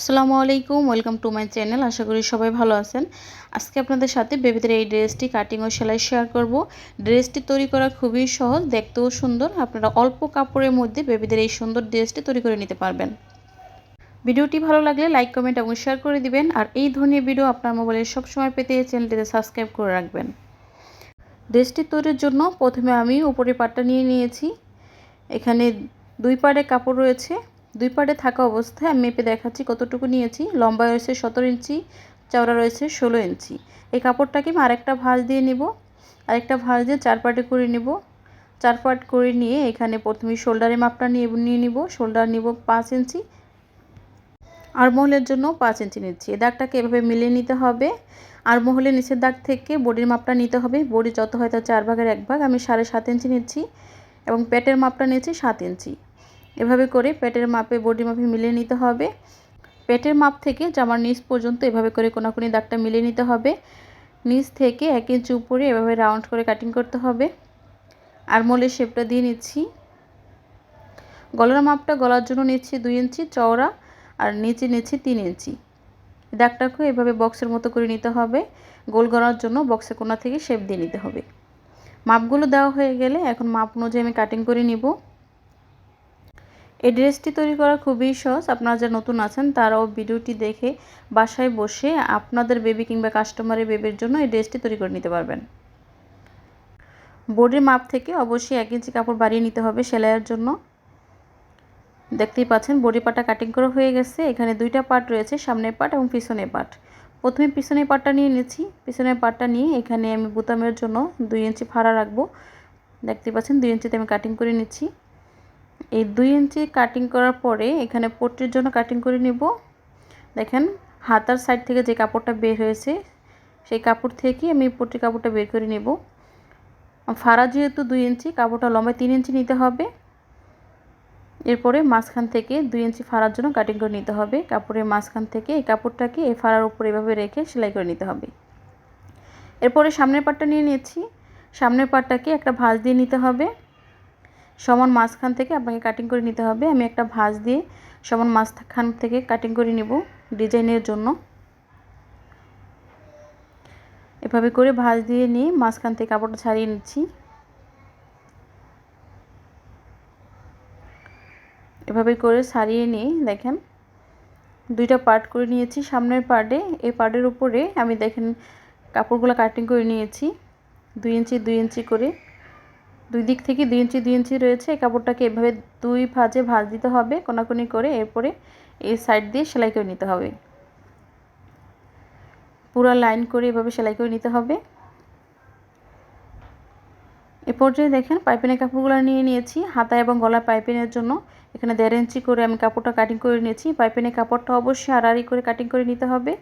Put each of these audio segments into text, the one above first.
আসসালামু আলাইকুম, welcome to my channel. আশা করি সবাই ভালো আছেন। আজকে আপনাদের সাথে বেবিদের এই ড্রেসটি কাটিং ও সেলাই শেয়ার করব। ড্রেসটি তৈরি করা খুবই সহজ, দেখতেও সুন্দর। আপনারা অল্প কাপড়ের মধ্যে বেবিদের এই সুন্দর ড্রেসটি তৈরি করে নিতে পারবেন। ভিডিওটি ভালো লাগলে লাইক কমেন্ট এবং শেয়ার করে দিবেন। আর এই ধরনের ভিডিও আপনার মোবাইলে সবসময় পেতে চ্যানেলটিতে সাবস্ক্রাইব করে রাখবেন। ড্রেসটি তৈরির জন্য প্রথমে আমি উপরে পাটটা নিয়ে নিয়েছি। এখানে দুই পাড়ে কাপড় রয়েছে। দুই পাড়ে থাকা অবস্থায় আমি মেপে দেখাচ্ছি কতটুকু নিয়েছি। লম্বা রয়েছে সতেরো ইঞ্চি, চওড়া রয়েছে ষোলো ইঞ্চি। এই কাপড়টাকে আমি আরেকটা ভাঁজ দিয়ে নিব, আরেকটা ভাঁজ দিয়ে চার পাটে করে নিব। চার পাট করে নিয়ে এখানে প্রথমে শোল্ডারের মাপটা নিয়ে নিয়ে নিব। শোল্ডার নিব পাঁচ ইঞ্চি। আর মহলের জন্য পাঁচ ইঞ্চি নিচ্ছি। এই দাগটাকে এভাবে মিলিয়ে নিতে হবে। আর মহলের নিচের দাগ থেকে বডির মাপটা নিতে হবে। বডি যত হয় তার চার ভাগের এক ভাগ আমি সাড়ে সাত ইঞ্চি নিচ্ছি এবং পেটের মাপটা নিয়েছি সাত ইঞ্চি। এভাবে করে পেটের মাপে বডি মাপে মিলিয়ে নিতে হবে। পেটের মাপ থেকে জামার নিচ পর্যন্ত এভাবে করে কোনাকুনি দাগটা মিলিয়ে নিতে হবে। নিচ থেকে এক ইঞ্চি উপরে এভাবে রাউন্ড করে কাটিং করতে হবে। আর মোলের শেপটা দিয়ে নিচ্ছি। গলার মাপটা গলার জন্য নিচ্ছি দুই ইঞ্চি চওড়া আর নিচে নিচ্ছি তিন ইঞ্চি দাগটাকেও এভাবে বক্সের মতো করে নিতে হবে। গোল গলার জন্য বক্সের কোনা থেকে শেপ দিয়ে নিতে হবে। মাপগুলো দেওয়া হয়ে গেলে এখন মাপ অনুযায়ী আমি কাটিং করে নিব। এই ড্রেসটি তৈরি করা খুবই সহজ। আপনারা যারা নতুন আছেন, তারাও ভিডিওটি দেখে বাসায় বসে আপনাদের বেবি কিংবা কাস্টমারের বেবির জন্য এই ড্রেসটি তৈরি করে নিতে পারবেন। বডির মাপ থেকে অবশ্যই এক ইঞ্চি কাপড় বাড়িয়ে নিতে হবে সেলাইয়ের জন্য। দেখতেই পাচ্ছেন, বডি পাটা কাটিং করা হয়ে গেছে। এখানে দুইটা পার্ট রয়েছে, সামনের পার্ট এবং পিছনের পার্ট প্রথমে পিছনের পার্টটা নিয়ে নিচ্ছি। পিছনের পার্টটা নিয়ে এখানে আমি বুতামের জন্য দুই ইঞ্চি ফাড়া রাখব। দেখতে পাচ্ছেন, দুই ইঞ্চিতে আমি কাটিং করে নিচ্ছি। এই দুই ইঞ্চি কাটিং করার পরে এখানে পট্টির জন্য কাটিং করে নিব। দেখেন, হাতার সাইড থেকে যে কাপড়টা বের হয়েছে, সেই কাপড় থেকে আমি পট্টির কাপড়টা বের করে নেব। ফাড়া যেহেতু দুই ইঞ্চি, কাপড়টা লম্বায় তিন ইঞ্চি নিতে হবে। এরপরে মাঝখান থেকে দুই ইঞ্চি ফাড়ার জন্য কাটিং করে নিতে হবে। কাপড়ের মাঝখান থেকে এই কাপড়টাকে এই ফাড়ার উপর এভাবে রেখে সেলাই করে নিতে হবে। এরপরে সামনের পাটটা নিয়ে নিয়েছি সামনের পাটটাকে একটা ভাঁজ দিয়ে নিতে হবে। সমান মাঝখান থেকে আপনাকে কাটিং করে নিতে হবে। আমি একটা ভাঁজ দিয়ে সমান মাঝখান থেকে কাটিং করে নেব ডিজাইনের জন্য। এভাবে করে ভাঁজ দিয়ে নিয়ে মাঝখান থেকে কাপড়টা ছাড়িয়ে নিচ্ছি। এভাবে করে সারিয়ে নিয়ে দেখেন, দুইটা পার্ট করে নিয়েছি। সামনের পার্টে এই পার্টের উপরে আমি দেখেন কাপড়গুলো কাটিং করে নিয়েছি। দুই ইঞ্চি দুই ইঞ্চি করে দুই দিক থেকে দুই ইঞ্চি দুই ইঞ্চি রয়েছে। এই কাপড়টাকে এভাবে দুই ভাজে ভাজ দিতে হবে, কোনাকুনি করে এরপরে এই সাইড দিয়ে সেলাই করে নিতে হবে। পুরো লাইন করে এভাবে সেলাই করে নিতে হবে। এ পর্যায়ে দেখেন, পাইপিনের কাপড়গুলো নিয়ে নিয়েছি। হাতা এবং গলা পাইপিনের জন্য এখানে দেড় ইঞ্চি করে আমি কাপড়টা কাটিং করে নিয়েছি। পাইপিনের কাপড়টা অবশ্যই আড়াআড়ি করে কাটিং করে নিতে হবে।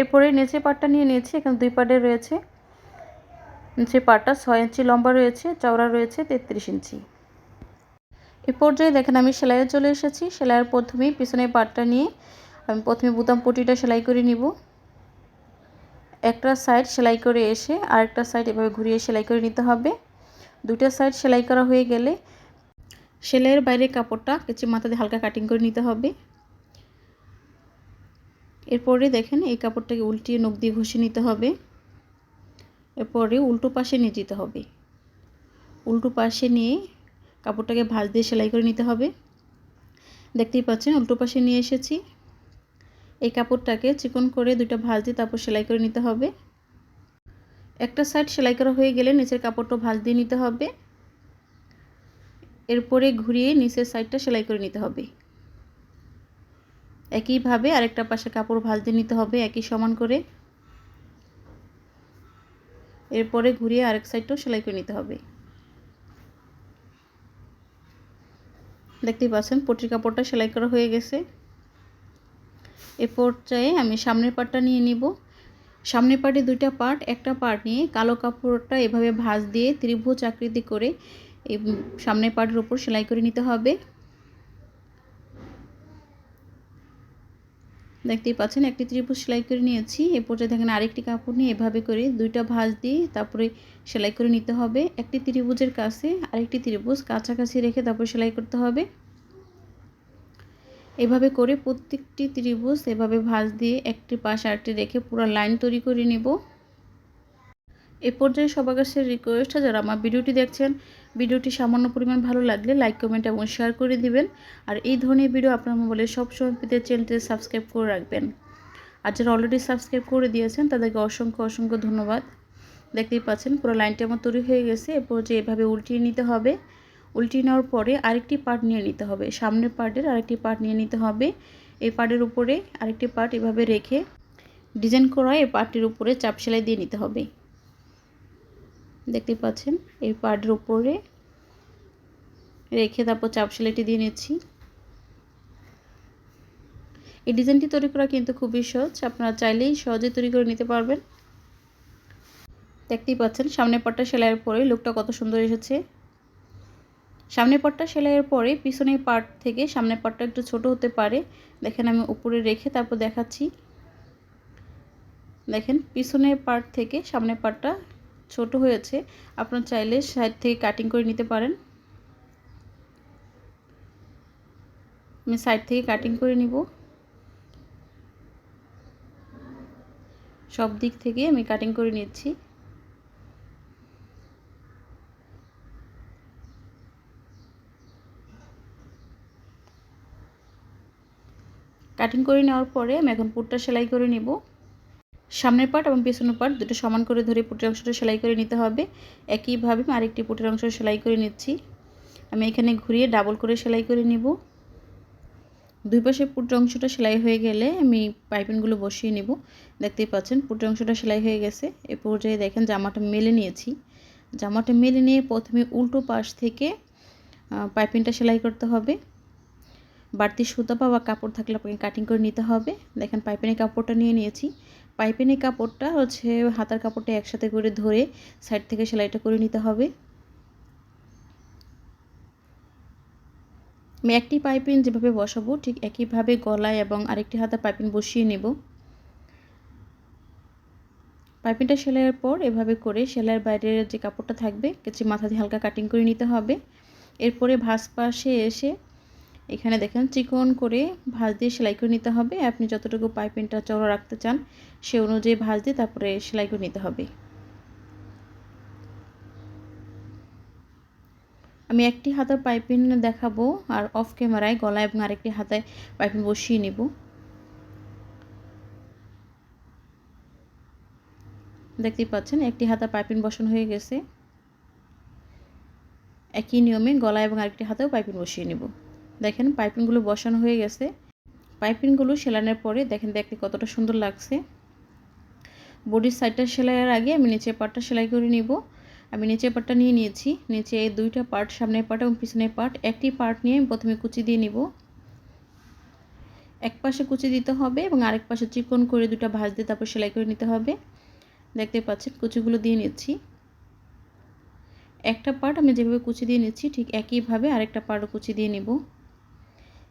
এরপরে নিচে পাটটা নিয়ে নিয়েছি, এখানে দুই পাটে রয়েছে। নিচে পাটটা ছয় ইঞ্চি লম্বা রয়েছে, চওড়া রয়েছে তেত্রিশ ইঞ্চি। এ পর্যায়ে দেখেন আমি সেলাইয়ে চলে এসেছি। সেলাইয়ের প্রথমেই পিছনের পাটটা নিয়ে আমি প্রথমে বুতাম পটিটা সেলাই করে নিব। একটা সাইড সেলাই করে এসে আরেকটা সাইড এভাবে ঘুরিয়ে সেলাই করে নিতে হবে। দুটা সাইড সেলাই করা হয়ে গেলে সেলাইয়ের বাইরে কাপড়টা কেচে মাথা দিয়ে হালকা কাটিং করে নিতে হবে। এরপরে দেখেন এই কাপড়টাকে উল্টিয়ে নখ দিয়ে ঘষে নিতে হবে। এরপরে উল্টো পাশে নিয়ে যেতে হবে। উল্টো পাশে নিয়ে কাপড়টাকে ভাঁজ দিয়ে সেলাই করে নিতে হবে। দেখতেই পাচ্ছেন উল্টো পাশে নিয়ে এসেছি। এই কাপড়টাকে চিকন করে দুইটা ভাঁজ দিয়ে তারপর সেলাই করে নিতে হবে। একটা সাইড সেলাই করা হয়ে গেলে নিচের কাপড়টা ভাঁজ দিয়ে নিতে হবে। এরপরে ঘুরিয়ে নিচের সাইডটা সেলাই করে নিতে হবে। একইভাবে আরেকটা পাশে কাপড় ভাঁজ দিয়ে নিতে হবে, একই সমান করে। এরপরে ঘুরিয়ে আরেক সাইডটাও সেলাই করে নিতে হবে। দেখতেই পাচ্ছেন, পটির কাপড়টা সেলাই করা হয়ে গেছে। এ পর্যায়ে আমি সামনের পার্টটা নিয়ে নিব। সামনের পার্টে দুইটা পার্ট একটা পার্ট নিয়ে কালো কাপড়টা এভাবে ভাঁজ দিয়ে ত্রিভুজ আকৃতি করে এই সামনের পার্টের উপর সেলাই করে নিতে হবে। দেখতেই পাচ্ছেন, একটি ত্রিভুজ সেলাই করে নিয়েছি। এ পর্যায়ে দেখেন আরেকটি কাপড় নিয়ে এভাবে করে দুইটা ভাঁজ দিয়ে তারপরে সেলাই করে নিতে হবে। একটি ত্রিভুজের কাছে আরেকটি ত্রিভুজ কাছাকাছি রেখে তারপর সেলাই করতে হবে। এভাবে করে প্রত্যেকটি ত্রিভুজ এভাবে ভাঁজ দিয়ে একটি পাশ আরেকটি রেখে পুরো লাইন তৈরি করে নিব। এ পর্যায়ে সবার কাছে রিকোয়েস্ট যারা আমার ভিডিওটি দেখছেন ভিডিওটি সামান্য পরিমাণ ভালো লাগলে লাইক কমেন্ট এবং শেয়ার করে দিবেন। আর এই ধরনের ভিডিও আপনার মোবাইলে সবসময় পেতে চ্যানেলটি সাবস্ক্রাইব করে রাখবেন। আর যারা অলরেডি সাবস্ক্রাইব করে দিয়েছেন, তাদেরকে অসংখ্য অসংখ্য ধন্যবাদ। দেখতেই পাচ্ছেন, পুরো লাইনটি আমার তৈরি হয়ে গেছে। এরপর যে এভাবে উল্টিয়ে নিতে হবে। উল্টিয়ে নেওয়ার পরে আরেকটি পার্ট নিয়ে নিতে হবে। সামনের পার্টের আরেকটি পার্ট নিয়ে নিতে হবে। এই পার্টের উপরে আরেকটি পার্ট এভাবে রেখে ডিজাইন করা এই পার্টটির উপরে চাপ সেলাই দিয়ে নিতে হবে। দেখতে পাচ্ছেন, এই পার্টের উপরে রেখে তারপর চাপ সেলাইটি দিয়ে নিচ্ছি। এই ডিজাইনটি তৈরি করা কিন্তু খুবই সহজ, আপনারা চাইলেই সহজে তৈরি করে নিতে পারবেন। দেখতেই পাচ্ছেন সামনে পাটটা সেলাইয়ের পরে লুকটা কত সুন্দর এসেছে। সামনে পাটটা সেলাইয়ের পরে পিছনের পার্ট থেকে সামনের পাটটা একটু ছোট হতে পারে। দেখেন, আমি উপরে রেখে তারপর দেখাচ্ছি। দেখেন, পিছনের পার্ট থেকে সামনের পাটটা ছোট হয়েছে, আপনার চাইলে সাইড থেকে কাটিং করে নিতে পারেন। আমি সাইড থেকে কাটিং করে নিব। সব দিক থেকে আমি কাটিং করে নিচ্ছি। কাটিং করে নেওয়ার পরে আমি এখন পুটটা সেলাই করে নিব। সামনের পার্ট এবং পেছনের পার্ট দুটো সমান করে ধরে পুটের অংশটা সেলাই করে নিতে হবে। একইভাবে আমি আরেকটি পুটের অংশ সেলাই করে নিচ্ছি। আমি এখানে ঘুরিয়ে ডাবল করে সেলাই করে নিব। দুই পাশে পুটের অংশটা সেলাই হয়ে গেলে আমি পাইপিনগুলো বসিয়ে নিব। দেখতেই পাচ্ছেন পুটের অংশটা সেলাই হয়ে গেছে। এ পর্যায়ে দেখেন জামাটা মেলে নিয়েছি। জামাটা মেলে নিয়ে প্রথমে উল্টো পাশ থেকে পাইপিনটা সেলাই করতে হবে। বাড়তি সুতা বা কাপড় থাকলে আপনাকে কাটিং করে নিতে হবে। দেখেন পাইপিনের কাপড়টা নিয়ে নিয়েছি। পাইপিনের কাপড়টা হচ্ছে হাতার কাপড়টা একসাথে করে ধরে সাইড থেকে সেলাইটা করে নিতে হবে। আমি একটি পাইপিন যেভাবে বসাবো, ঠিক একইভাবে গলায় এবং আরেকটি হাতা পাইপিন বসিয়ে নেব। পাইপিনটা সেলাইয়ের পর এভাবে করে সেলাইয়ের বাইরের যে কাপড়টা থাকবে কিছু মাথা দিয়ে হালকা কাটিং করে নিতে হবে। এরপরে ভাঁজ পাশে এসে এখানে দেখেন, চিকন করে ভাঁজ দিয়ে সেলাই করে নিতে হবে। আপনি যতটুকু পাইপিংটা চড়া রাখতে চান, সে অনুযায়ী ভাঁজ দিয়ে তারপরে সেলাই করে নিতে হবে। আমি একটি হাতের পাইপিং দেখাবো আর অফ ক্যামেরায় গলা এবং আরেকটি হাতায় পাইপিং বসিয়ে নেব। দেখতেই পাচ্ছেন, একটি হাতা পাইপিং বসানো হয়ে গেছে। একই নিয়মে গলা এবং আরেকটি হাতেও পাইপিং বসিয়ে নেব। দেখেন পাইপিংগুলো বসানো হয়ে গেছে। পাইপিংগুলো সেলানোর পরে দেখেন দেখতে কতটা সুন্দর লাগছে। বডির সাইডটা সেলাইয়ের আগে আমি নিচের পার্টটা সেলাই করে নিব। আমি নিচের পার্টটা নিয়ে নিয়েছি। নিচে এই দুইটা পার্ট সামনের পার্ট এবং পিছনের পার্ট একটি পার্ট নিয়ে আমি প্রথমে কুচি দিয়ে নিব। এক পাশে কুচি দিতে হবে এবং আরেক পাশে চিকন করে দুটা ভাঁজ দিয়ে তারপর সেলাই করে নিতে হবে। দেখতে পাচ্ছেন কুচিগুলো দিয়ে নিচ্ছি। একটা পার্ট আমি যেভাবে কুচি দিয়ে নিচ্ছি ঠিক একইভাবে আরেকটা পার্টও কুচি দিয়ে নিব।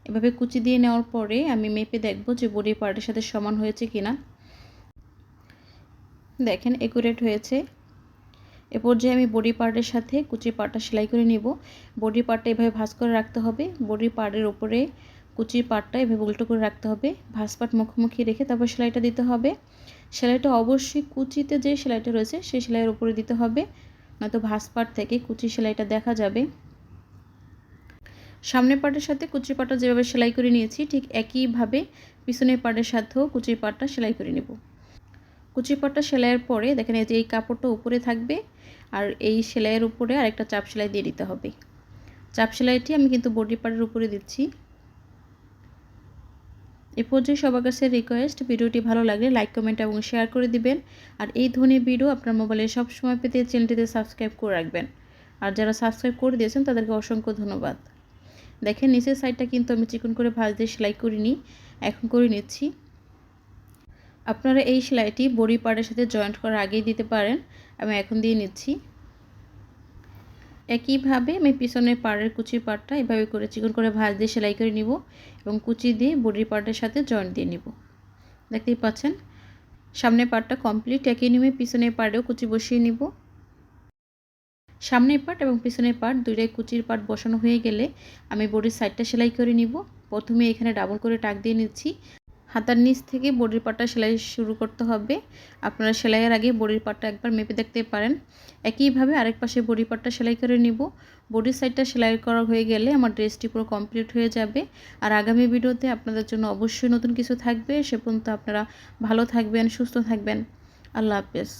এভাবে কুচি দিয়ে নেওয়ার পরে আমি মেপে দেখব যে বডি পার্টের সাথে সমান হয়েছে কিনা। দেখেন একুরেট হয়েছে। এ পর্যায়ে আমি বডি পার্টের সাথে কুচি পার্টটা সেলাই করে নিব। বডি পার্টটা এভাবে ভাঁজ করে রাখতে হবে। বডি পার্টের ওপরে কুচির পার্টটা এভাবে উল্টো করে রাখতে হবে। ভাঁজ পাট মুখোমুখি রেখে তারপর সেলাইটা দিতে হবে। সেলাইটা অবশ্যই কুচিতে যে সেলাইটা রয়েছে, সেই সেলাইয়ের উপরে দিতে হবে। নয়তো ভাঁজ পাট থেকে কুচি সেলাইটা দেখা যাবে। সামনের পাটের সাথে কুচির পাটটা যেভাবে সেলাই করে নিয়েছি, ঠিক একইভাবে পিছনের পাটের সাথেও কুচির পাটটা সেলাই করে নেব। কুচির পাটটা সেলাইয়ের পরে দেখেন এই যে এই কাপড়টা উপরে থাকবে আর এই সেলাইয়ের উপরে আরেকটা চাপ সেলাই দিয়ে দিতে হবে। চাপ সেলাইটি আমি কিন্তু বডি পার্টের উপরে দিচ্ছি। এ পর্যায়ে সবার কাছে রিকোয়েস্ট ভিডিওটি ভালো লাগলে লাইক কমেন্ট এবং শেয়ার করে দিবেন। আর এই ধরনের ভিডিও আপনার মোবাইলে সব সময় পেতে চ্যানেলটিতে সাবস্ক্রাইব করে রাখবেন। আর যারা সাবস্ক্রাইব করে দিয়েছেন তাদেরকে অসংখ্য ধন্যবাদ। দেখেন, নিচের সাইডটা কিন্তু আমি চিকন করে ভাঁজ দিয়ে সেলাই করিনি এখন করে নিচ্ছি। আপনারা এই সেলাইটি বড়ি পাড়ের সাথে জয়েন্ট করার আগেই দিতে পারেন। আমি এখন দিয়ে নিচ্ছি। একইভাবে আমি পিছনের পাড়ের কুচির পাড়টা এভাবে করে চিকন করে ভাঁজ দিয়ে সেলাই করে নিব এবং কুচি দিয়ে বডির পার্টের সাথে জয়েন্ট দিয়ে নিব। দেখতেই পাচ্ছেন? সামনের পার্টটা কমপ্লিট একই নিয়মে পিছনের পাড়েও কুচি বসিয়ে নিব। সামনের পার্ট এবং পিছনের পার্ট দুইটাই কুচির পার্ট বসানো হয়ে গেলে আমি বডির সাইডটা সেলাই করে নিব। প্রথমে এখানে ডাবল করে টাক দিয়ে নিচ্ছি। হাতার নিচ থেকে বডির পাটটা সেলাই শুরু করতে হবে। আপনারা সেলাইয়ের আগে বডির পাটটা একবার মেপে দেখতে পারেন। একইভাবে আরেক পাশে বডি পাটটা সেলাই করে নিব। বডির সাইডটা সেলাই করা হয়ে গেলে আমার ড্রেসটি পুরো কমপ্লিট হয়ে যাবে। আর আগামী ভিডিওতে আপনাদের জন্য অবশ্যই নতুন কিছু থাকবে। সে পর্যন্ত আপনারা ভালো থাকবেন, সুস্থ থাকবেন। আল্লাহ হাফেজ।